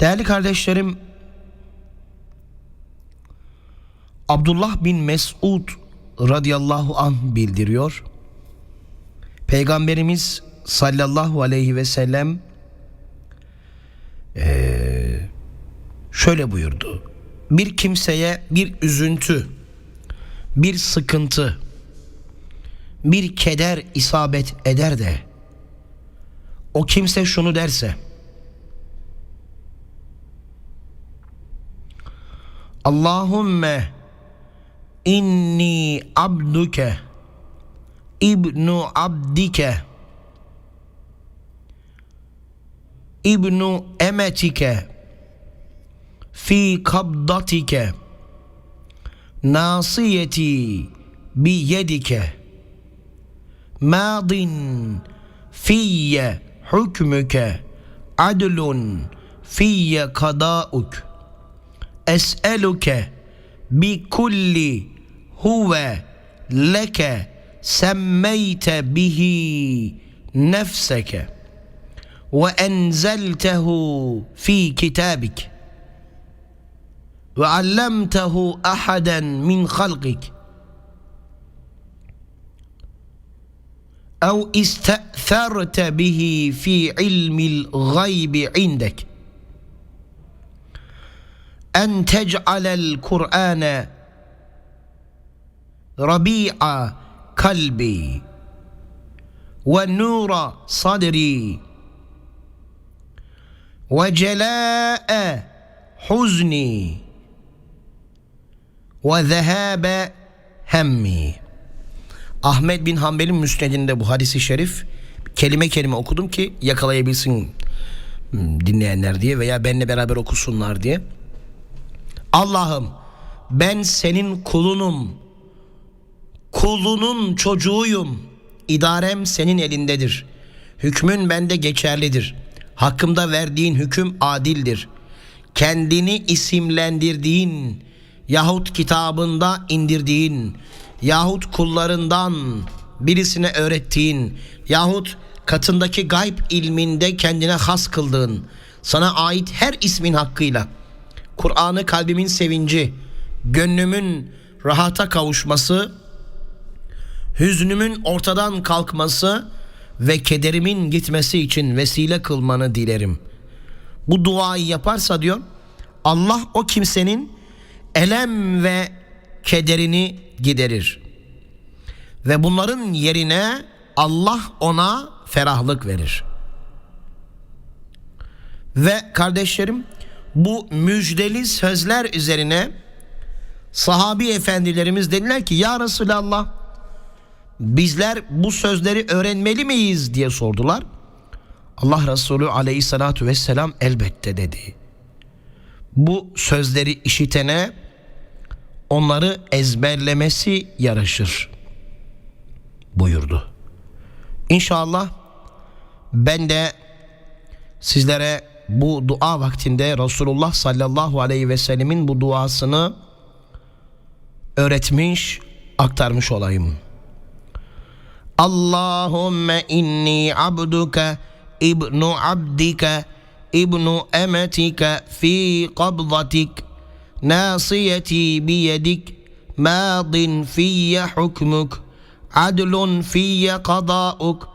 Değerli kardeşlerim, Abdullah bin Mesud radıyallahu anh bildiriyor. Peygamberimiz sallallahu aleyhi ve sellem eee, şöyle buyurdu. Bir kimseye bir üzüntü, bir sıkıntı, bir keder isabet eder de o kimse şunu derse Allahümme inni abduke ibnu abdike ibnu emetike fi kabdatike nasiyeti biyedike madin fiyye hükmüke adlun fiyye kadauk أسألك بكل هو لك سميت به نفسك وأنزلته في كتابك وعلمته أحدا من خلقك أو استأثرت به في علم الغيب عندك en tec'alel Kur'ane rabi'a kalbi ve nura sadri ve cela'e huzni ve zehebe hemmi Ahmet bin Hanbel'in müsnedinde bu hadisi şerif kelime kelime okudum ki yakalayabilsin hmm, dinleyenler diye veya benle beraber okusunlar diye. Allah'ım ben senin kulunum. Kulunun çocuğuyum. İdarem senin elindedir. Hükmün bende geçerlidir. Hakkımda verdiğin hüküm adildir. Kendini isimlendirdiğin yahut kitabında indirdiğin yahut kullarından birisine öğrettiğin yahut katındaki gayb ilminde kendine has kıldığın sana ait her ismin hakkıyla Kur'an'ı kalbimin sevinci, gönlümün rahata kavuşması, hüznümün ortadan kalkması ve kederimin gitmesi için vesile kılmanı dilerim. Bu duayı yaparsa diyor Allah o kimsenin elem ve kederini giderir. Ve bunların yerine Allah ona ferahlık verir. Ve kardeşlerim bu müjdeli sözler üzerine sahabi efendilerimiz dediler ki ya Resulallah bizler bu sözleri öğrenmeli miyiz diye sordular. Allah Resulü aleyhissalatu vesselam elbette dedi. Bu sözleri işitene onları ezberlemesi yaraşır buyurdu. İnşallah ben de sizlere bu dua vaktinde Resulullah sallallahu aleyhi ve sellemin bu duasını öğretmiş, aktarmış olayım. Allahümme inni abduke ibnu abdike ibnu emetike fi kabzatik nasiyeti biyedik madin fiyye hukmuk adlun fiyye kadauk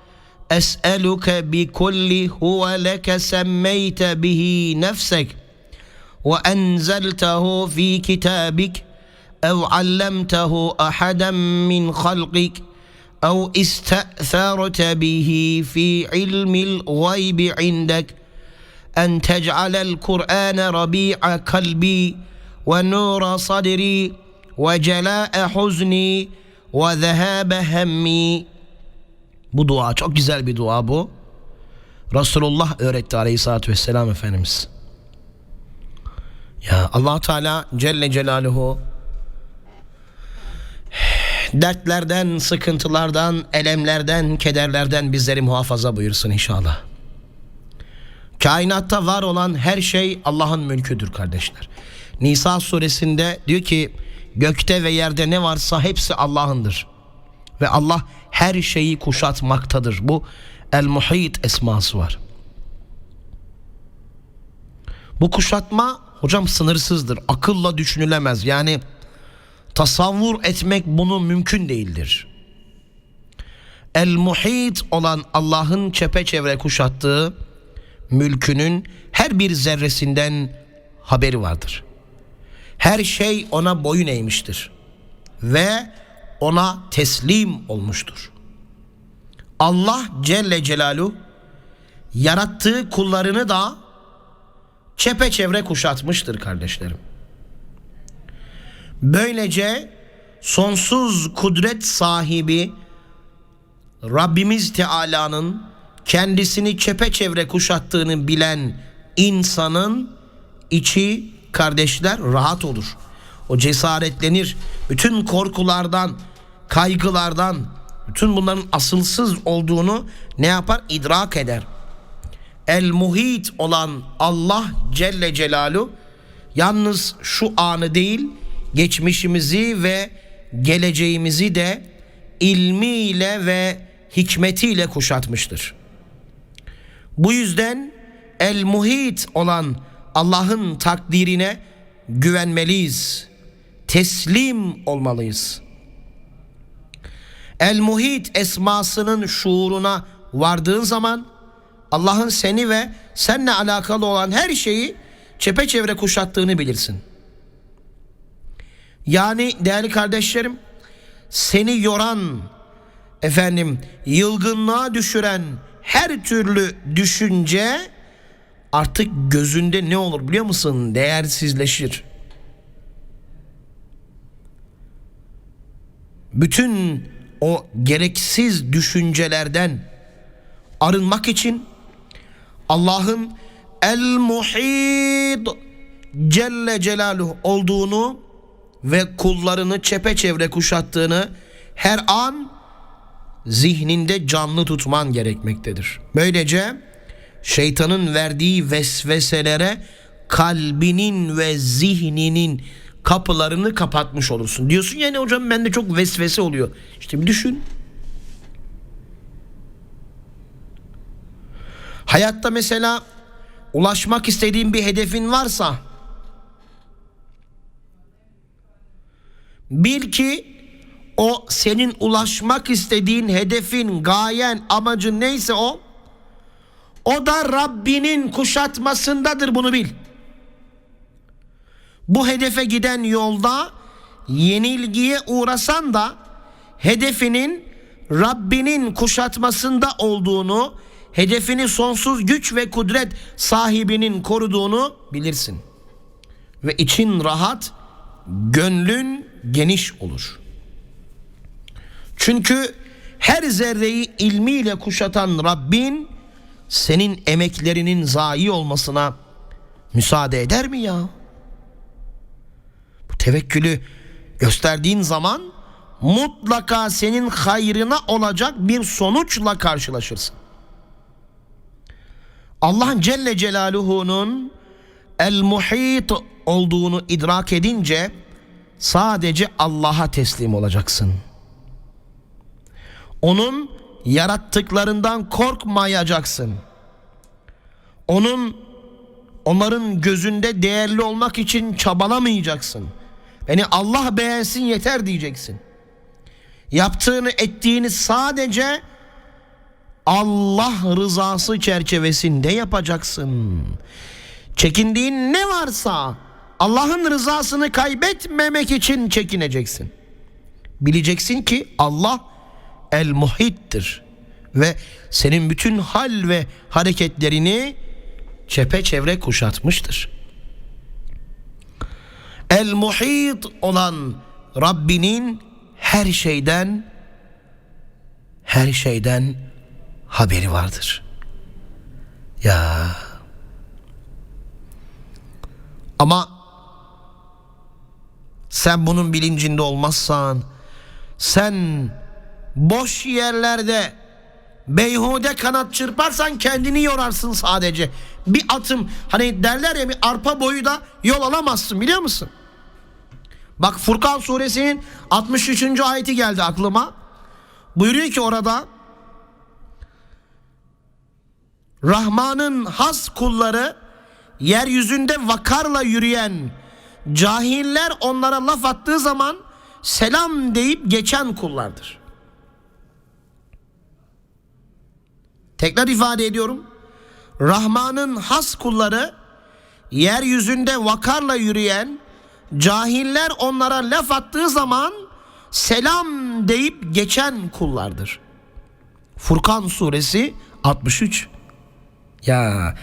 أسألك بكل هو لك سميت به نفسك وأنزلته في كتابك أو علمته أحدا من خلقك أو استأثرت به في علم الغيب عندك أن تجعل القرآن ربيع قلبي ونور صدري وجلاء حزني وذهاب همي Bu dua çok güzel bir dua bu. Resulullah öğretti aleyhissalatü vesselam Efendimiz. Ya allah Teala Celle Celaluhu dertlerden, sıkıntılardan, elemlerden, kederlerden bizleri muhafaza buyursun inşallah. Kainatta var olan her şey Allah'ın mülküdür kardeşler. Nisa suresinde diyor ki gökte ve yerde ne varsa hepsi Allah'ındır. Ve Allah her şeyi kuşatmaktadır. Bu El Muhit esması var. Bu kuşatma hocam sınırsızdır. Akılla düşünülemez. Yani tasavvur etmek bunu mümkün değildir. El muhit olan Allah'ın çepeçevre kuşattığı mülkünün her bir zerresinden haberi vardır. Her şey ona boyun eğmiştir ve ona teslim olmuştur. Allah Celle Celaluhu yarattığı kullarını da çepeçevre kuşatmıştır kardeşlerim. Böylece sonsuz kudret sahibi Rabbimiz Teala'nın kendisini çepeçevre kuşattığını bilen insanın içi kardeşler rahat olur. O cesaretlenir. Bütün korkulardan, kaygılardan, bütün bunların asılsız olduğunu ne yapar? İdrak eder. El muhit olan Allah Celle Celalu yalnız şu anı değil geçmişimizi ve geleceğimizi de ilmiyle ve hikmetiyle kuşatmıştır. Bu yüzden el muhit olan Allah'ın takdirine güvenmeliyiz. Teslim olmalıyız. El muhit esmasının şuuruna vardığın zaman Allah'ın seni ve seninle alakalı olan her şeyi çepeçevre kuşattığını bilirsin. Yani değerli kardeşlerim seni yoran efendim yılgınlığa düşüren her türlü düşünce artık gözünde ne olur biliyor musun? Değersizleşir. Bütün o gereksiz düşüncelerden arınmak için Allah'ın El Muhid Celle Celaluhu olduğunu ve kullarını çepeçevre kuşattığını her an zihninde canlı tutman gerekmektedir. Böylece şeytanın verdiği vesveselere kalbinin ve zihninin kapılarını kapatmış olursun. Diyorsun yani hocam bende çok vesvese oluyor. İşte bir düşün. Hayatta mesela ulaşmak istediğin bir hedefin varsa bil ki o senin ulaşmak istediğin hedefin, gayen, amacın neyse o o da Rabbinin kuşatmasındadır bunu bil. Bu hedefe giden yolda yenilgiye uğrasan da hedefinin Rabbinin kuşatmasında olduğunu, hedefini sonsuz güç ve kudret sahibinin koruduğunu bilirsin. Ve için rahat, gönlün geniş olur. Çünkü her zerreyi ilmiyle kuşatan Rabbin senin emeklerinin zayi olmasına müsaade eder mi ya? Tevekkülü gösterdiğin zaman mutlaka senin hayrına olacak bir sonuçla karşılaşırsın. Allah Celle Celaluhu'nun El Muhit olduğunu idrak edince sadece Allah'a teslim olacaksın. Onun yarattıklarından korkmayacaksın. Onun onların gözünde değerli olmak için çabalamayacaksın. Beni Allah beğensin yeter diyeceksin. Yaptığını ettiğini sadece Allah rızası çerçevesinde yapacaksın. Çekindiğin ne varsa Allah'ın rızasını kaybetmemek için çekineceksin. Bileceksin ki Allah el muhittir ve senin bütün hal ve hareketlerini çepeçevre kuşatmıştır. El muhit olan Rabbinin her şeyden her şeyden haberi vardır. Ya ama sen bunun bilincinde olmazsan sen boş yerlerde beyhude kanat çırparsan kendini yorarsın sadece. Bir atım hani derler ya bir arpa boyu da yol alamazsın biliyor musun? Bak Furkan suresinin 63. ayeti geldi aklıma. Buyuruyor ki orada Rahman'ın has kulları yeryüzünde vakarla yürüyen cahiller onlara laf attığı zaman selam deyip geçen kullardır. Tekrar ifade ediyorum. Rahman'ın has kulları yeryüzünde vakarla yürüyen cahiller onlara laf attığı zaman selam deyip geçen kullardır. Furkan suresi 63. Ya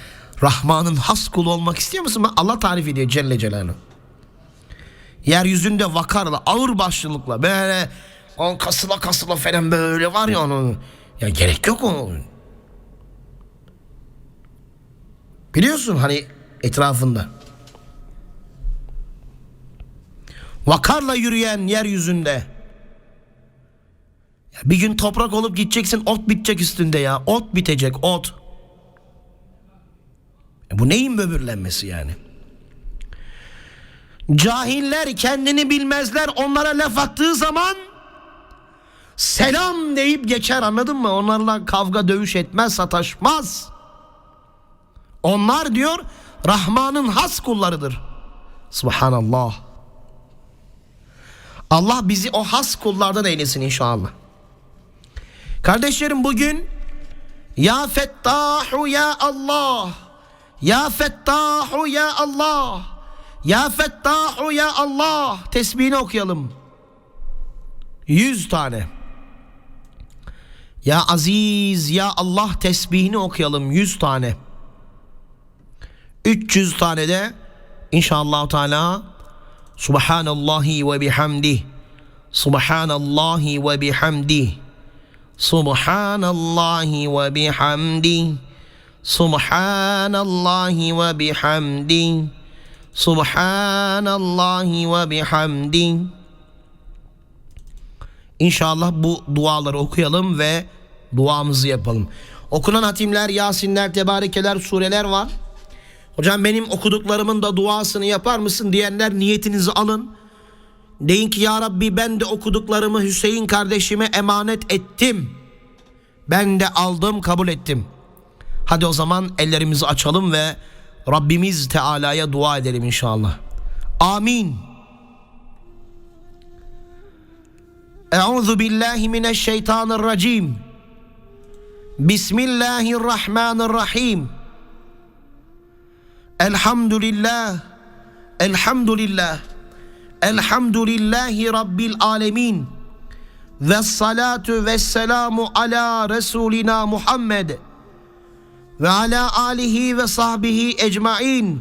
Rahman'ın has kulu olmak istiyor musun? Allah tarif ediyor Celle Celaluhu. Yeryüzünde vakarla, ağır başlılıkla böyle on kasıla kasıla falan böyle var ya onun. Ya gerek yok o. Biliyorsun hani etrafında. Vakarla yürüyen yeryüzünde. Ya bir gün toprak olup gideceksin ot bitecek üstünde ya. Ot bitecek ot. E bu neyin böbürlenmesi yani? Cahiller kendini bilmezler onlara laf attığı zaman selam deyip geçer anladın mı? Onlarla kavga dövüş etmez sataşmaz. Onlar diyor Rahman'ın has kullarıdır. Subhanallah. Allah bizi o has kullardan eylesin inşallah. Kardeşlerim bugün Ya Fettahu Ya Allah Ya Fettahu Ya Allah Ya Fettahu Ya Allah tesbihini okuyalım. Yüz tane. Ya Aziz Ya Allah tesbihini okuyalım yüz tane. 300 tane de inşallah Teala Subhanallahi ve bihamdih. Subhanallahi ve bihamdih. Subhanallahi ve bihamdih. Subhanallahi ve bihamdih. Subhanallahi ve bihamdih. İnşallah bu duaları okuyalım ve duamızı yapalım. Okunan hatimler, yasinler, tebarekeler, sureler var. Hocam benim okuduklarımın da duasını yapar mısın diyenler niyetinizi alın. Deyin ki ya Rabbi ben de okuduklarımı Hüseyin kardeşime emanet ettim. Ben de aldım kabul ettim. Hadi o zaman ellerimizi açalım ve Rabbimiz Teala'ya dua edelim inşallah. Amin. Euzu billahi mineşşeytanirracim. Bismillahirrahmanirrahim. Elhamdülillah. Elhamdülillah. Elhamdülillahi Rabbil alemin. Ve salatu ve selamu ala Resulina Muhammed. Ve ala alihi ve sahbihi ecmain.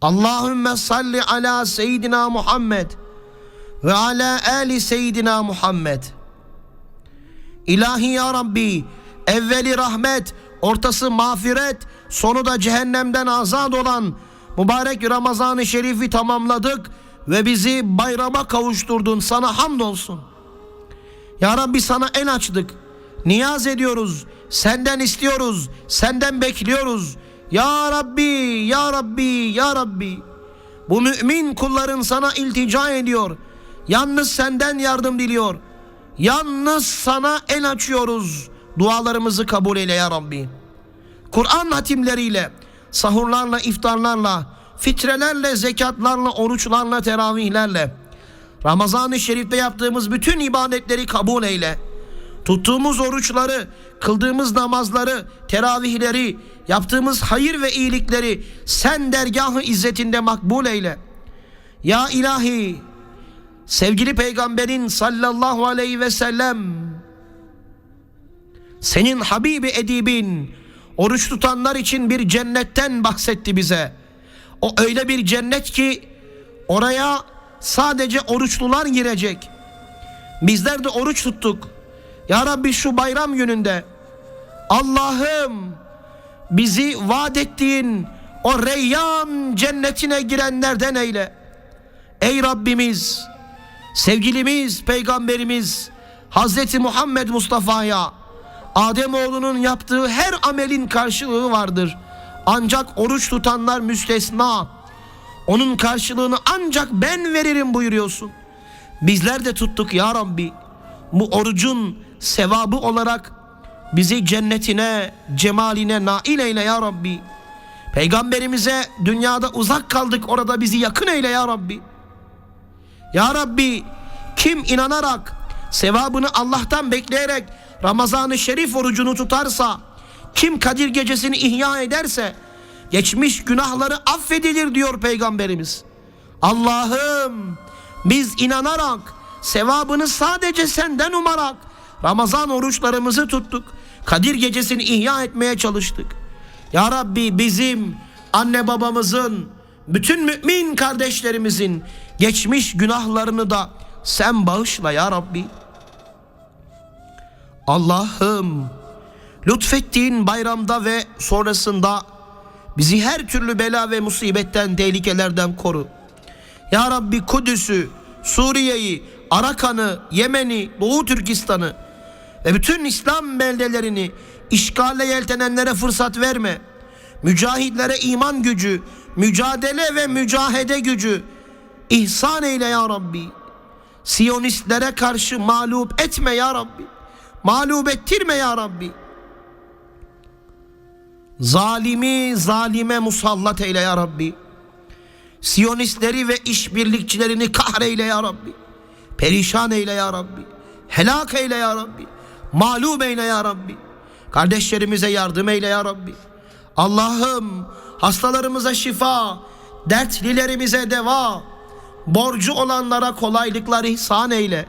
Allahümme salli ala seyyidina Muhammed. Ve ala ali seyyidina Muhammed. İlahi ya Rabbi, evveli rahmet, ortası mağfiret, sonu da cehennemden azad olan mübarek Ramazan-ı Şerif'i tamamladık ve bizi bayrama kavuşturdun. Sana hamdolsun. Ya Rabbi sana el açtık. Niyaz ediyoruz. Senden istiyoruz. Senden bekliyoruz. Ya Rabbi, Ya Rabbi, Ya Rabbi. Bu mümin kulların sana iltica ediyor. Yalnız senden yardım diliyor. Yalnız sana el açıyoruz. Dualarımızı kabul eyle ya Rabbi. Kur'an hatimleriyle, sahurlarla, iftarlarla, fitrelerle, zekatlarla, oruçlarla, teravihlerle, Ramazan-ı Şerif'te yaptığımız bütün ibadetleri kabul eyle. Tuttuğumuz oruçları, kıldığımız namazları, teravihleri, yaptığımız hayır ve iyilikleri sen dergahı izzetinde makbul eyle. Ya ilahi, sevgili peygamberin sallallahu aleyhi ve sellem, senin Habibi Edibin, oruç tutanlar için bir cennetten bahsetti bize. O öyle bir cennet ki oraya sadece oruçlular girecek. Bizler de oruç tuttuk. Ya Rabbi şu bayram gününde Allah'ım bizi vaat ettiğin o reyyan cennetine girenlerden eyle. Ey Rabbimiz, sevgilimiz, peygamberimiz Hazreti Muhammed Mustafa'ya Ademoğlunun yaptığı her amelin karşılığı vardır. Ancak oruç tutanlar müstesna. Onun karşılığını ancak ben veririm buyuruyorsun. Bizler de tuttuk ya Rabbi. Bu orucun sevabı olarak bizi cennetine, cemaline nail eyle ya Rabbi. Peygamberimize dünyada uzak kaldık orada bizi yakın eyle ya Rabbi. Ya Rabbi kim inanarak sevabını Allah'tan bekleyerek Ramazan-ı Şerif orucunu tutarsa kim Kadir gecesini ihya ederse geçmiş günahları affedilir diyor Peygamberimiz. Allah'ım biz inanarak sevabını sadece senden umarak Ramazan oruçlarımızı tuttuk. Kadir gecesini ihya etmeye çalıştık. Ya Rabbi bizim anne babamızın bütün mümin kardeşlerimizin geçmiş günahlarını da sen bağışla ya Rabbi. Allah'ım lütfettiğin bayramda ve sonrasında bizi her türlü bela ve musibetten, tehlikelerden koru. Ya Rabbi Kudüs'ü, Suriye'yi, Arakan'ı, Yemen'i, Doğu Türkistan'ı ve bütün İslam beldelerini işgale yeltenenlere fırsat verme. Mücahitlere iman gücü, mücadele ve mücahede gücü ihsan eyle ya Rabbi. Siyonistlere karşı mağlup etme ya Rabbi. Mağlup ettirme ya Rabbi. Zalimi zalime musallat eyle ya Rabbi. Siyonistleri ve işbirlikçilerini kahreyle ya Rabbi. Perişan eyle ya Rabbi. Helak eyle ya Rabbi. Mağlup eyle ya Rabbi. Kardeşlerimize yardım eyle ya Rabbi. Allah'ım hastalarımıza şifa, dertlilerimize deva, borcu olanlara kolaylıklar ihsan eyle.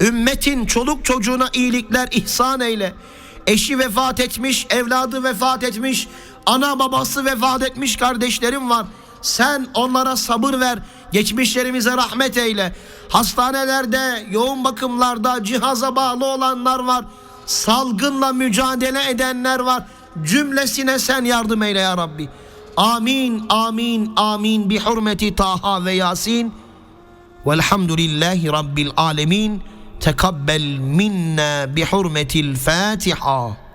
Ümmetin çoluk çocuğuna iyilikler ihsan eyle. Eşi vefat etmiş, evladı vefat etmiş, ana babası vefat etmiş kardeşlerim var. Sen onlara sabır ver, geçmişlerimize rahmet eyle. Hastanelerde, yoğun bakımlarda cihaza bağlı olanlar var. Salgınla mücadele edenler var. Cümlesine sen yardım eyle ya Rabbi. Amin, amin, amin bi hurmeti Taha ve Yasin. Velhamdülillahi Rabbil alemin. تقبل منا بحرمة الفاتحة.